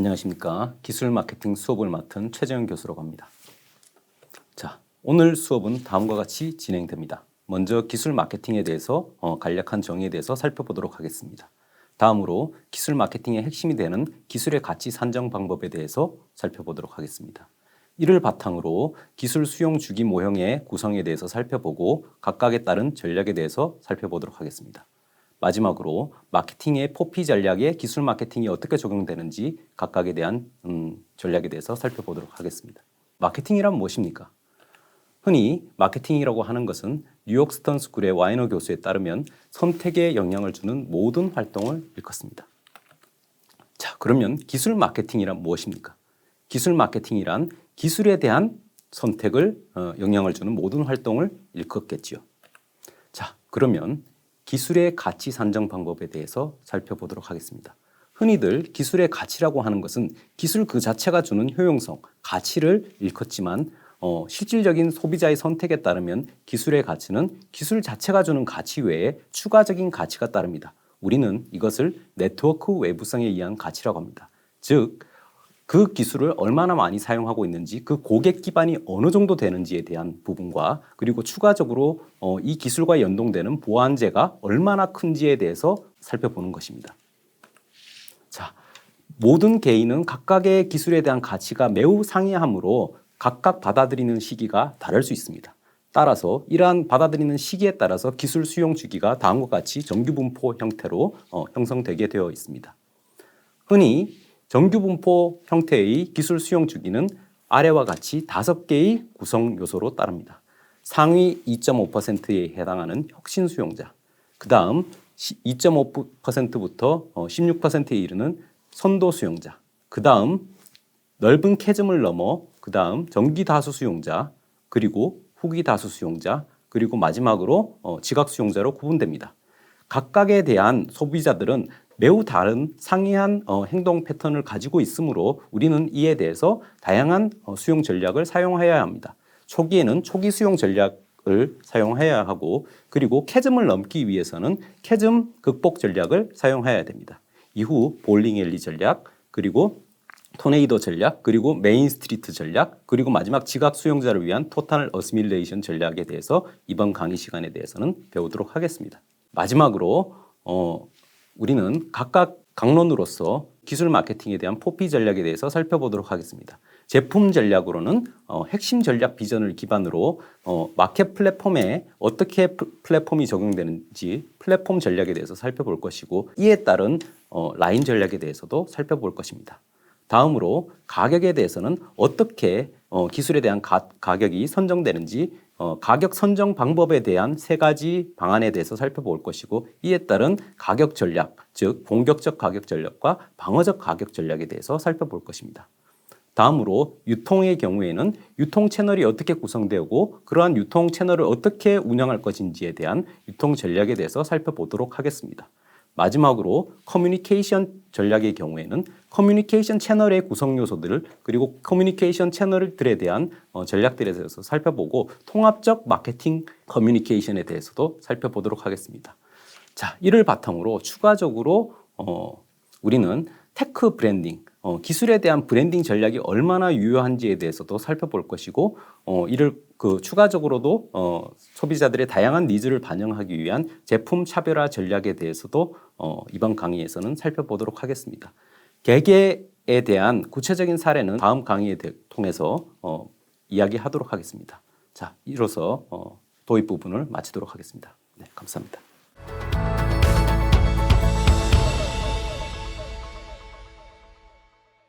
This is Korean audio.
안녕하십니까. 기술 마케팅 수업을 맡은 최재현 교수라고 합니다. 자, 오늘 수업은 다음과 같이 진행됩니다. 먼저 기술 마케팅에 대해서 어, 간략한 정의에 대해서 살펴보도록 하겠습니다. 다음으로 기술 마케팅의 핵심이 되는 기술의 가치 산정 방법에 대해서 살펴보도록 하겠습니다. 이를 바탕으로 기술 수용 주기 모형의 구성에 대해서 살펴보고 각각에 따른 전략에 대해서 살펴보도록 하겠습니다. 마지막으로 마케팅의 포피 전략에 기술 마케팅이 어떻게 적용되는지 각각에 대한 음, 전략에 대해서 살펴보도록 하겠습니다. 마케팅이란 무엇입니까? 흔히 마케팅이라고 하는 것은 뉴욕 스턴 스쿨의 와이너 교수에 따르면 선택에 영향을 주는 모든 활동을 일컫습니다. 자, 그러면 기술 마케팅이란 무엇입니까? 기술 마케팅이란 기술에 대한 선택을 어, 영향을 주는 모든 활동을 일컫겠지요. 자, 그러면 기술의 가치 산정 방법에 대해서 살펴보도록 하겠습니다. 흔히들 기술의 가치라고 하는 것은 기술 그 자체가 주는 효용성, 가치를 일컫지만 어, 실질적인 소비자의 선택에 따르면 기술의 가치는 기술 자체가 주는 가치 외에 추가적인 가치가 따릅니다. 우리는 이것을 네트워크 외부성에 의한 가치라고 합니다. 즉, 그 기술을 얼마나 많이 사용하고 있는지, 그 고객 기반이 어느 정도 되는지에 대한 부분과 그리고 추가적으로 어, 이 기술과 연동되는 보완제가 얼마나 큰지에 대해서 살펴보는 것입니다. 자, 모든 개인은 각각의 기술에 대한 가치가 매우 상이하므로 각각 받아들이는 시기가 다를 수 있습니다. 따라서 이러한 받아들이는 시기에 따라서 기술 수용 주기가 다음과 같이 정규 분포 형태로 어, 형성되게 되어 있습니다. 흔히 정규 분포 형태의 기술 수용 주기는 아래와 같이 다섯 개의 구성 요소로 따릅니다. 상위 2.5%에 해당하는 혁신 수용자, 그 다음 2.5%부터 16%에 이르는 선도 수용자, 그 다음 넓은 캐즘을 넘어 그 다음 정기 다수 수용자, 그리고 후기 다수 수용자, 그리고 마지막으로 어, 지각 수용자로 구분됩니다. 각각에 대한 소비자들은 매우 다른 상이한 어, 행동 패턴을 가지고 있으므로 우리는 이에 대해서 다양한 어, 수용 전략을 사용해야 합니다. 초기에는 초기 수용 전략을 사용해야 하고 그리고 캐즘을 넘기 위해서는 캐즘 극복 전략을 사용해야 됩니다. 이후 볼링 앨리 전략 그리고 토네이도 전략 그리고 메인 스트리트 전략 그리고 마지막 지각 수용자를 위한 토탈 어스밀레이션 전략에 대해서 이번 강의 시간에 대해서는 배우도록 하겠습니다. 마지막으로 어, 우리는 각각 강론으로서 기술 마케팅에 대한 포피 전략에 대해서 살펴보도록 하겠습니다. 제품 전략으로는 어, 핵심 전략 비전을 기반으로 어, 마켓 플랫폼에 어떻게 플랫폼이 적용되는지 플랫폼 전략에 대해서 살펴볼 것이고 이에 따른 어, 라인 전략에 대해서도 살펴볼 것입니다. 다음으로 가격에 대해서는 어떻게 어, 기술에 대한 가, 가격이 선정되는지 어, 가격 선정 방법에 대한 세 가지 방안에 대해서 살펴볼 것이고 이에 따른 가격 전략, 즉 공격적 가격 전략과 방어적 가격 전략에 대해서 살펴볼 것입니다. 다음으로 유통의 경우에는 유통 채널이 어떻게 구성되고 그러한 유통 채널을 어떻게 운영할 것인지에 대한 유통 전략에 대해서 살펴보도록 하겠습니다. 마지막으로 커뮤니케이션 전략의 경우에는 커뮤니케이션 채널의 구성 요소들을 그리고 커뮤니케이션 채널들에 대한 어, 전략들에 대해서 살펴보고 통합적 마케팅 커뮤니케이션에 대해서도 살펴보도록 하겠습니다. 자, 이를 바탕으로 추가적으로 어, 우리는 테크 브랜딩, 어, 기술에 대한 브랜딩 전략이 얼마나 유효한지에 대해서도 살펴볼 것이고 어, 이를 그 추가적으로도 어, 소비자들의 다양한 니즈를 반영하기 위한 제품 차별화 전략에 대해서도 어, 이번 강의에서는 살펴보도록 하겠습니다. 개개에 대한 구체적인 사례는 다음 강의에 통해서 어, 이야기하도록 하겠습니다. 자, 이로써 어, 도입 부분을 마치도록 하겠습니다. 네, 감사합니다.